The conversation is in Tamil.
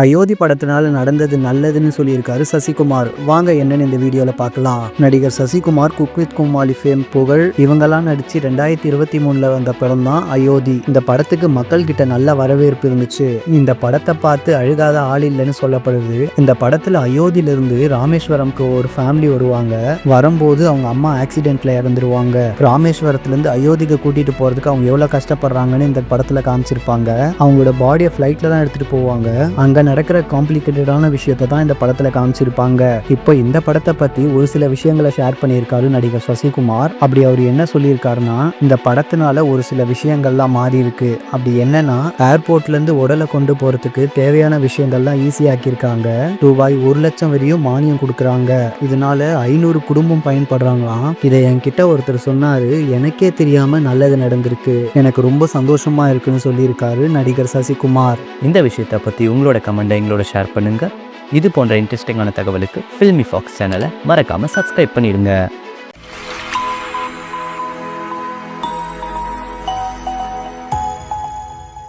அயோத்தி படத்தினால நடந்தது நல்லதுன்னு சொல்லியிருக்காரு சசிகுமார். வாங்க என்னன்னு இந்த வீடியோல பார்க்கலாம். நடிகர் Sasikumar cook with Comali fame Pugazh இவங்கெல்லாம் நடிச்சு ரெண்டாயிரத்தி இருபத்தி மூணுல வந்த படம் தான் அயோத்தி. இந்த படத்துக்கு மக்கள் கிட்ட நல்ல வரவேற்பு இருந்துச்சு. இந்த படத்தை பார்த்து அழுகாத ஆள் இல்லைன்னு சொல்லப்படுது. இந்த படத்துல அயோத்தியில இருந்து ராமேஸ்வரம்க்கு ஒரு ஃபேமிலி வருவாங்க. வரும்போது அவங்க அம்மா ஆக்சிடென்ட்ல இறந்துருவாங்க. ராமேஸ்வரத்துல இருந்து அயோத்திக்கு கூட்டிட்டு போறதுக்கு அவங்க எவ்வளவு கஷ்டப்படுறாங்கன்னு இந்த படத்துல காமிச்சிருப்பாங்க. அவங்களோட பாடியை ஃப்ளைட்ல தான் எடுத்துட்டு போவாங்க. அங்க நடக்கிற காம்ப்ளிகேட்டடான விஷயத்தை தான் இந்த படத்துல காமிச்சிருப்பாங்க. இப்போ இந்த படத்தை பத்தி ஒரு சில விஷயங்களை ஷேர் பண்ணியிருக்காரு நடிகர் சசிகுமார். அப்படி அவர் என்ன சொல்லியிருக்காருன்னா இந்த படத்தினால ஒரு சில விஷயங்கள்லாம் மாறி இருக்கு அப்படி என்னன்னா ஏர்போர்ட்ல இருந்து உடலை கொண்டு போறதுக்கு தேவையான விஷயங்கள்லாம் ஈஸியாக்கியிருக்காங்க ரூபாய் ஒரு லட்சம் வரையும் மானியம் கொடுக்குறாங்க. இதனால ஐநூறு குடும்பம் பயன்படுறாங்களாம். இதை என்கிட்ட ஒருத்தர் சொன்னாரு எனக்கே தெரியாம நல்லது நடந்திருக்கு. எனக்கு ரொம்ப சந்தோஷமா இருக்குன்னு சொல்லியிருக்காரு நடிகர் சசிகுமார். இந்த விஷயத்தை பற்றி உங்களோட கமெண்ட்டை எங்களோட ஷேர் பண்ணுங்கள் இது போன்ற இன்ட்ரெஸ்டிங்கான தகவலுக்கு ஃபில்மி ஃபாக்ஸ் சேனலை மறக்காமல் சப்ஸ்கிரைப் பண்ணிடுங்க.